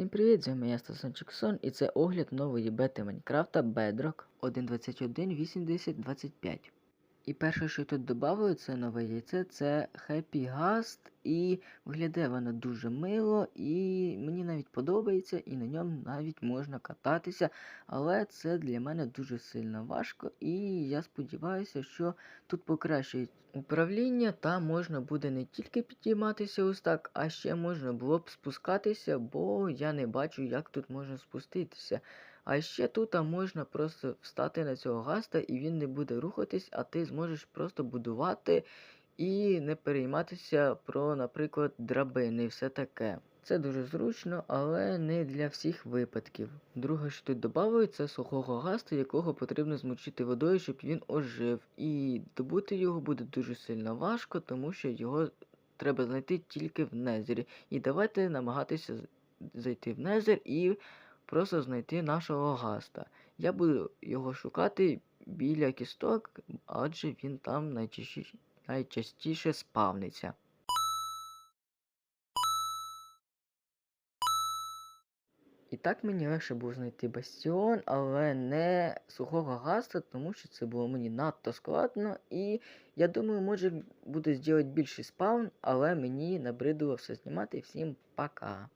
Всім привіт, з вами я Стасончик Сон і це огляд нової бети Майнкрафта Bedrock 1.21.80.25. І перше, що тут додали, це нове яйце, це Happy Gast, і виглядає воно дуже мило, і подобається, і на ньому навіть можна кататися, але це для мене дуже сильно важко, і я сподіваюся, що тут покращують управління, та можна буде не тільки підійматися ось так, а ще можна було б спускатися, бо я не бачу, як тут можна спуститися. А ще тут можна просто встати на цього гаста, і він не буде рухатись, а ти зможеш просто будувати і не перейматися про, наприклад, драбини і все таке. Це дуже зручно, але не для всіх випадків. Друге, що тут додали, це сухого гаста, якого потрібно змочити водою, щоб він ожив. І добути його буде дуже сильно важко, тому що його треба знайти тільки в незері. І давайте намагатися зайти в незер і просто знайти нашого гаста. Я буду його шукати біля кісток, адже він там найчастіше, найчастіше спавниться. І так мені легше було знайти бастіон, але не сухого гаста, тому що це було мені надто складно. І я думаю, може буде зробити більший спаун, але мені набридало все знімати. Всім пока.